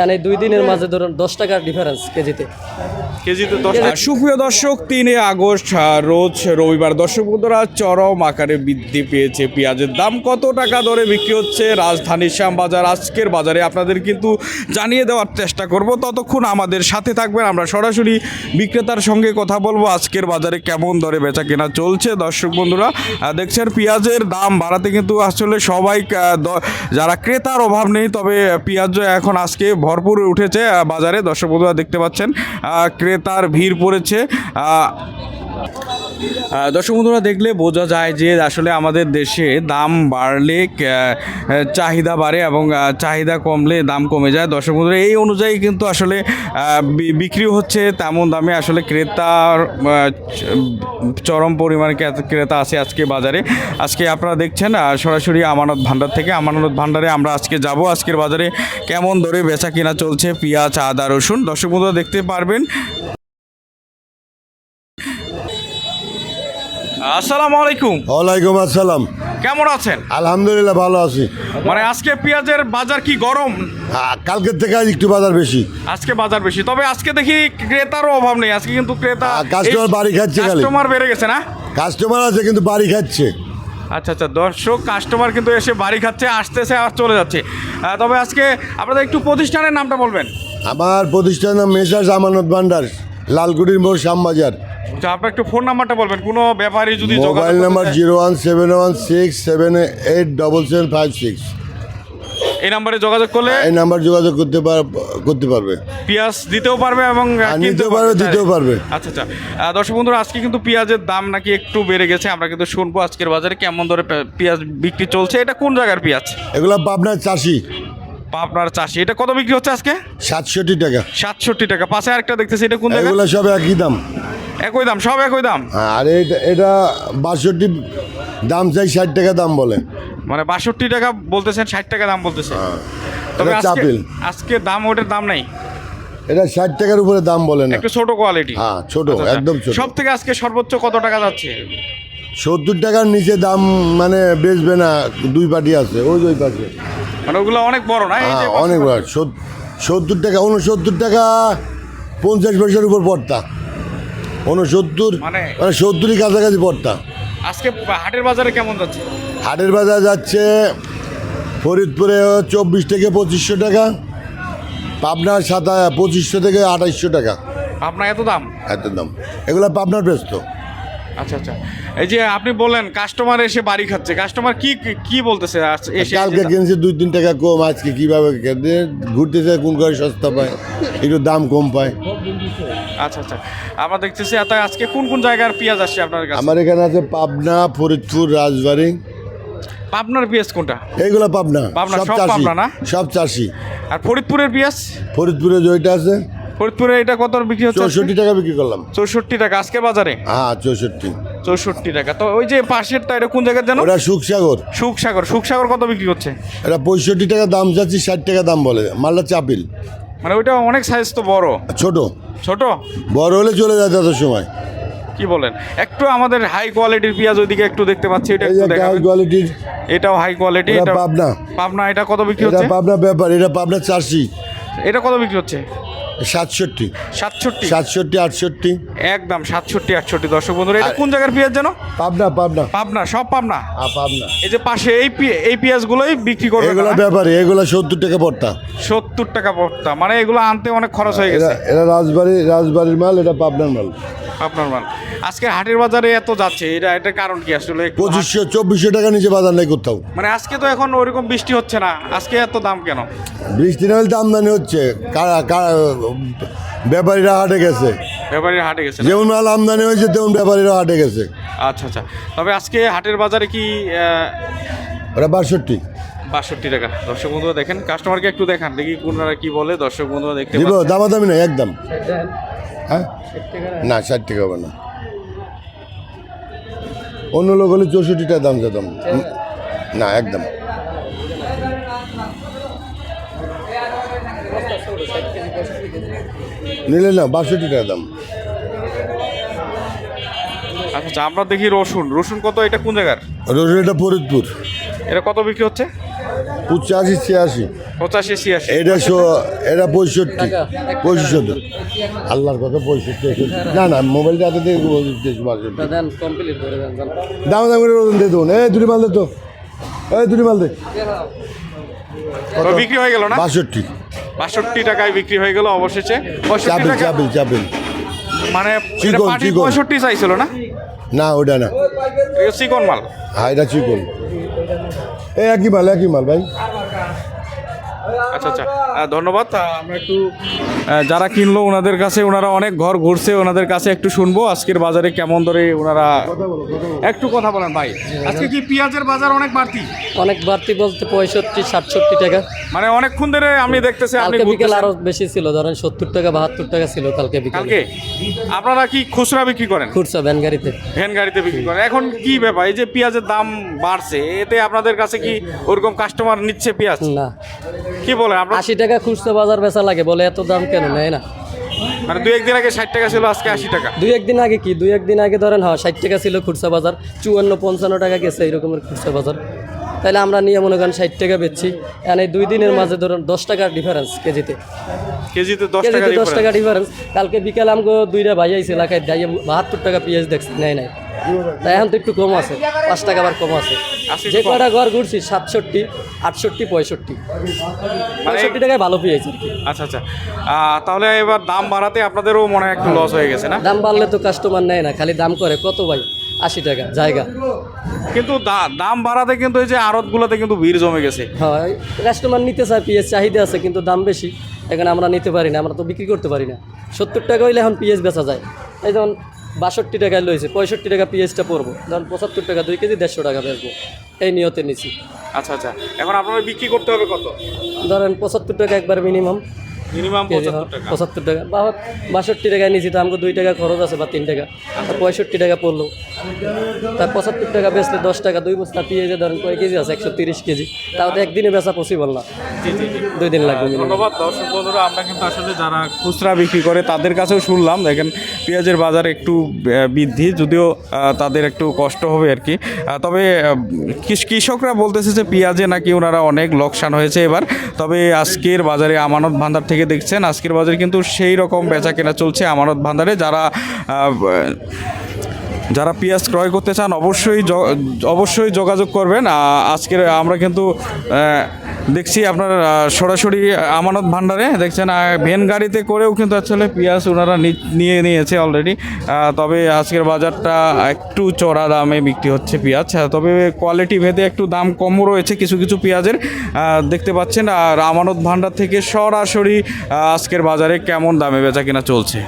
মানে দুই দিনের মাঝে ধরুন দশ টাকার ডিফারেন্স কেজিতে। কেজিতে দশ সুপ্রিয় দর্শক তিনে আগস্ট রোজ রবিবার। দর্শক বন্ধুরা চরম আকারে বৃদ্ধি পেয়েছে পেঁয়াজের দাম। কত টাকা দরে বিক্রি হচ্ছে? রাজধানীর শ্যামবাজার। আজকের বাজারে আপনাদের কিন্তু জানিয়ে দেওয়ার চেষ্টা করব। ততক্ষণ আমাদের সাথে থাকবেন আমরা সরাসরি বিক্রেতার সঙ্গে কথা বলব। আজকের বাজারে কেমন দরে বেচা কেনা চলছে? দর্শক বন্ধুরা দেখছেন পেঁয়াজের দাম বাড়াতে কিন্তু আসলে সবাই দ- যারা ক্রেতার অভাব নেই তবে পেঁয়াজ এখন আজকে ভরপুর উঠেছে বাজারে। দর্শক বন্ধুরা দেখতে পাচ্ছেন ক্রেতার ভিড় পড়েছে। দর্শক বন্ধুরা, দেখলে বোঝা যায় যে আসলে আমাদের দেশে দাম বাড়লে চাহিদা বাড়ে এবং চাহিদা কমলে দাম কমে যায়। দর্শক বন্ধুরা, এই অনুযায়ী কিন্তু আসলে বিক্রি হচ্ছে তেমন দামে। আসলে ক্রেতার চরম পরিমাণে ক্রেতা আছে আজকে বাজারে। আজকে আপনারা দেখছেন সরাসরি আমানত ভান্ডার থেকে আমানত ভান্ডারে আমরা আজকে যাব। আজকের বাজারে কেমন দরে বেচা কিনা চলছে পেঁয়াজ, আদা, রসুন। দর্শক বন্ধুরা, দেখতে পারবেন আসসালামু আলাইকুম। ওয়ালাইকুম আসসালাম। কেমন আছেন? আলহামদুলিল্লাহ ভালো আছি। মানে আজকে পেঁয়াজের বাজার কি গরম? কালকের থেকে আজ একটু বাজার বেশি। আজকে বাজার বেশি। তবে আজকে দেখি ক্রেতারও অভাব নেই। আজকে কিন্তু ক্রেতা customer বাড়ি খাচ্ছে কাস্টমার বেড়ে গেছে না? কাস্টমার আছে কিন্তু বাড়ি খাচ্ছে। আচ্ছা আচ্ছা। দর্শক কাস্টমার কিন্তু এসে বাড়ি খাচ্ছে আসতেছে আর চলে যাচ্ছে। তবে আজকে আপনাদের একটু প্রতিষ্ঠানের নামটা বলবেন। আমার প্রতিষ্ঠান নাম মেসার্স আমানত ভান্ডার লালকুটির মোড় শ্যামবাজার। আচ্ছা একটু ফোন নাম্বারটা বলবেন কোনো ব্যাপারী যদি mobile number zero one seven one six seven eight double seven five six. এই নাম্বারে যোগাযোগ করলে এই নাম্বার যোগাযোগ করতে করতে পারবে। পেঁয়াজ দিতেও পারবে এবং নিতেও পারবে, দিতেও পারবে। আচ্ছা আচ্ছা। আহ, দর্শক বন্ধুরা আজকে কিন্তু পেঁয়াজের দাম নাকি একটু বেড়ে গেছে আমরা কিন্তু শুনব আজকের বাজারে কেমন দরে পেঁয়াজ বিক্রি চলছে। এটা কোন জায়গার পেঁয়াজ? এগুলো পাবনার চাষি। আপনার চাষি। এটা কত বিক্রি হচ্ছে আজকে? সাতষট্টি টাকা। সাতষট্টি টাকা। পাশে আরেকটা দেখতেছি এটা কোন জায়গা? এগুলো সব একই দাম। একই দাম সব একই দাম? আর এটা এটা বাষট্টি দাম চাই ষাট টাকা দাম বলে। মানে বাষট্টি টাকা বলতেছেন ষাট টাকা দাম বলতেছে তবে এটা আজকে চাপিল। আজকে দাম ওটার দাম নাই। এটা ষাট টাকার উপরে দাম বলে না। একটু ছোট কোয়ালিটি হ্যাঁ ছোট একদম ছোট। সব থেকে আজকে সর্বোচ্চ কত টাকা যাচ্ছে? সত্তর টাকার নিচে দাম মানে বেচবে না দুই পার্টি আছে ওই ওই পাশে। মানে ওগুলো অনেক বড় না? হ্যাঁ অনেক বড়। সত্তর টাকা উনসত্তর টাকা পঞ্চাশ পয়সার উপর পড়তা উনসত্তর মানে- মানে সত্তরই কাছাকাছি পড়তা আজকে হাটের বাজারে কেমন যাচ্ছে? হাটের বাজার যাচ্ছে ফরিদপুরে চব্বিশ থেকে পঁচিশশো টাকা পাবনার সাতা পঁচিশশো থেকে আঠাইশশো টাকা। আপনার এত দাম? এত দাম। এগুলো পাবনার ব্যস্ত। আচ্ছা আচ্ছা। এই যে আপনি বললেন কাস্টমার এসে বাড়ি খাচ্ছে। কাস্টমার কি কি বলতেছে কালকে কিনছে দুই তিন টাকা কম আজকে কীভাবে? ঘুরতেছে কোন করে সস্তা পায়? একটু দাম কম পায়। আচ্ছা আচ্ছা। আমরা দেখতেছি এত আজকে কোন কোন জায়গার পেঁয়াজ আসছে আপনার কাছে? আমার এখানে আছে পাবনা ফরিদপুর রাজবাড়ি। আপনার পেঁয়াজ কোনটা? এইগুলো পাবনা পাবনা, সব চাষি। পাবনা না? সব চাষি। আর ফরিদপুরের পেঁয়াজ? ফরিদপুরে যেটা আছে ফরিদপুরে এটা কত বিক্রি হচ্ছে? চৌষট্টি টাকা বিক্রি করলাম। চৌষট্টি টাকা আজকে বাজারে? হ্যাঁ চৌষট্টি। চৌষট্টি টাকা। তো ওই যে পাশেরটা এটা কোন জায়গার জানো? ওটা সুখসাগর। সুখসাগর। সুখসাগর কত বিক্রি হচ্ছে? এটা পঁয়ষট্টি টাকা দাম যাচ্ছি ষাট টাকা দাম বলে। মালটা চাপিল। মানে ওইটা অনেক সাইজ তো বড়। ছোট। ছোট? বড় হলে চলে যায় তত সময়। কি বলেন? একটু আমাদের হাই কোয়ালিটির পেঁয়াজ ওইদিকে একটু দেখতে পাচ্ছি এটা একটু হাই কোয়ালিটির এটাও হাই কোয়ালিটি এটা পাবনা। পাবনা এটা কত বিক্রি এটা হচ্ছে? পাবনা ব্যাপার এটা পাবনা চাষি। এটা কত বিক্রি হচ্ছে? সাতষট্টি। সাতষট্টি? সাতষট্টি আটষট্টি। একদম সাতষট্টি আটষট্টি। দর্শক বন্ধুরা এটা কোন জায়গার পেঁয়াজ যেন? পাবনা পাবনা। পাবনা সব পাবনা? পাবনা। এই যে পাশে এই এই পেঁয়াজগুলোই বিক্রি করবে এগুলো ব্যাপারে এগুলো সত্তর টাকা পড়তা সত্তর টাকা পড়তা মানে এগুলো আনতে অনেক খরচ হয়ে এরা গেছে। এটা রাজবাড়ি রাজবাড়ির মাল এটা পাবনার মাল। আপনার মাল। আজকে হাটের বাজারে এত যাচ্ছে এটা এটার কারণ কি আসলে? পঁচিশশো চব্বিশশো টাকা নিচে বাজার নেই কোথাও। মানে আজকে তো এখন ওইরকম বৃষ্টি হচ্ছে না আজকে এত দাম কেন? বৃষ্টি না হলে আমদানি হচ্ছে। কারা- কারা- ব্যাপারীরা হাটে গেছে। ব্যাপারীর হাটে গেছে যেমন মাল আমদানি হয়েছে তেমন ব্যাপারীরা হাটে গেছে। আচ্ছা আচ্ছা। তবে আজকে হাটের বাজারে কি ওরা বাষট্টি। বাষট্টি টাকা। দর্শক বন্ধুরা দেখেন কাস্টমারকে একটু দেখান দেখি কোনারা কি বলে দর্শক বন্ধুরা দেখতে দিব পাচ্ছেন। দামাদামি না একদম। হ্যাঁ? না। ষাট টাকা হবে না। অন্য লোক হলে চৌষট্টি টাকা দাম। যেতাম না একদম। নিলে না বাষট্টি টাকা দাম। আচ্ছা আচ্ছা আমরা দেখি রসুন। রসুন কত এটা কোন জায়গার? রসুন এটা ফরিদপুর। এটা কত বিক্রি হচ্ছে? পঁচাশি ছিয়াশি। পঁচাশি ছিয়াশি। এটা শো- এটা পঁয়ষট্টি পঁয়ষট্টি। আল্লাহর কথা পঁয়ষট্টি না না মোবাইলটা হাতে দিয়ে। দাম দাম করে ওজন দিয়ে দেবো এই দুটি মাল দে তো। এই দুটি মাল দে। বিক্রি হয়ে গেল না? বাষট্টি। বাষট্টি টাকায় বিক্রি হয়ে গেল অবশেষে। চাপিল চাপিল চাপিল। মানে। পঁয়ষট্টি চাইছিল না? না ওটা না। চিকন মাল। হ্যাঁ এটা চিকন। একই মাল একই মাল ভাই। আচ্ছা আচ্ছা। ধন্যবাদ। আমরা একটু যারা কিনলো ওনাদের কাছে ওনারা অনেক ঘর ঘুরছে ওনাদের কাছে একটু শুনব আজকের বাজারে কেমন ধরে ওনারা একটু কথা বলেন ভাই। আজকে কি পেঁয়াজের বাজার অনেক বাড়তি? অনেক বাড়তি বলতে পঁয়ষট্টি সাতষট্টি টাকা। মানে অনেকক্ষণ ধরে আমি দেখতেছি আপনি কালকে বিকেল। আরও বেশি ছিল ধরেন সত্তর টাকা বাহাত্তর টাকা ছিল কালকে বিকেল। আপনারা কি খুচরা বিক্রি করেন? খুচরা ভ্যান গাড়িতে। ভ্যান গাড়িতে বিক্রি করেন। এখন কি ব্যাপার? এই যে পেঁয়াজের দাম বাড়ছে এতে আপনাদের কাছে কি ওরকম কাস্টমার নিচ্ছে পেঁয়াজ? না। কি বলেন আপনার আশি টাকা খুচরা বাজার বেচা লাগে বলে এত দাম কেন? নেয় না। মানে দুই একদিন আগে ষাট টাকা ছিল আজকে আশি টাকা। দুই একদিন আগে কি? দুই একদিন আগে ধরেন হ্যাঁ ষাট টাকা ছিল খুচরা বাজার চুয়ান্ন পঞ্চান্ন টাকা গেছে এই রকমের খুচরা বাজার। তাহলে আমরা নিয়ে মনে করেন ষাট টাকা বেচছি। এই দুই দিনের মাঝে ধরুন দশ টাকার ডিফারেন্স কেজিতে। কেজিতে দশ টাকা দশ টাকা ডিফারেন্স কালকে বিকাল আমগো দুইটা ভাই আইছে এলাকায় যাই বাহাত্তর টাকা পেঁয়াজ দেখছি নাই নাই। তাই এখন তো একটু কম আছে পাঁচ টাকা আবার কম আছে। যে। কটা ঘর ঘুরছি সাতষট্টি আটষট্টি পঁয়ষট্টি। পঁয়ষট্টি টাকায় ভালো পেঁয়াজ আর কি আচ্ছা। আচ্ছা তাহলে এবার দাম বাড়াতে আপনাদেরও মনে হয় একটু লস হয়ে গেছে না? দাম বাড়লে তো কাস্টমার নেয় না খালি দাম করে। কত ভাই? আশি টাকা জায়গা। কিন্তু দাম বাড়াতে কিন্তু এই যে আড়তগুলোতে কিন্তু ভিড় জমে গেছে। হয় কাস্টমার নিতে চায় পেঁয়াজ চাহিদা আছে কিন্তু দাম বেশি। এখানে আমরা নিতে পারি না আমরা তো বিক্রি করতে পারি না। সত্তর টাকা হইলে এখন পেঁয়াজ বেচা যায়। এই যেমন বাষট্টি টাকায় লইছে পঁয়ষট্টি টাকা পিএইচটা পড়ব। ধরুন পঁচাত্তর টাকা দুই কেজি দেড়শো টাকা বেচবো। এই নিয়তে নিছি। আচ্ছা আচ্ছা। এখন আপনারা বিক্রি করতে হবে কত? ধরেন পঁচাত্তর টাকা একবার মিনিমাম। মিনিমাম পঁচাত্তর টাকা। বা বাষট্টি টাকায় নিছি তো আমাকে দুই টাকা খরচ আছে বা তিন টাকা। আর পঁয়ষট্টি টাকা পড়ল। তার পঁচাত্তর টাকা বেচলে দশ টাকা দুই বস্তা পেঁয়াজে ধরেন কয় কেজি আছে? একশো তিরিশ কেজি। তাও তো একদিনে বেচা পসিবল না। দুই দিন লাগবে ধন্যবাদ দর্শক বন্ধুরা। আমরা কিন্তু আসলে যারা খুচরা বিক্রি করে তাদের কাছেও শুনলাম। দেখেন পেঁয়াজের বাজার একটু বৃদ্ধি যদিও তাদের একটু কষ্ট হবে আর কি। তবে কৃষ- কৃষকরা বলতেছে যে পেঁয়াজে নাকি ওনারা অনেক লোকসান হয়েছে এবার। তবে আজকের বাজারে আমানত ভান্ডার থেকে দেখছেন, আজকের বাজারে কিন্তু সেই রকম বেচা কেনা চলছে আমানত ভান্ডারে। যারা যারা পেঁয়াজ ক্রয় করতে চান অবশ্যই অবশ্যই যোগাযোগ করবেন। আজকের আমরা কিন্তু দেখছি আপনার সরাসরি আমানত ভান্ডারে, দেখছেন ভেন গাড়িতে করেও কিন্তু আসলে পেঁয়াজ ওনারা নিয়ে নিয়েছে অলরেডি তবে আজকের বাজারটা একটু চড়া দামে বিক্রি হচ্ছে পেঁয়াজ। তবে কোয়ালিটি ভেদে একটু দাম কমও রয়েছে কিছু কিছু পেঁয়াজের। দেখতে পাচ্ছেন, আর আমানত ভান্ডার থেকে সরাসরি আজকের বাজারে কেমন দামে বেচা কিনা চলছে?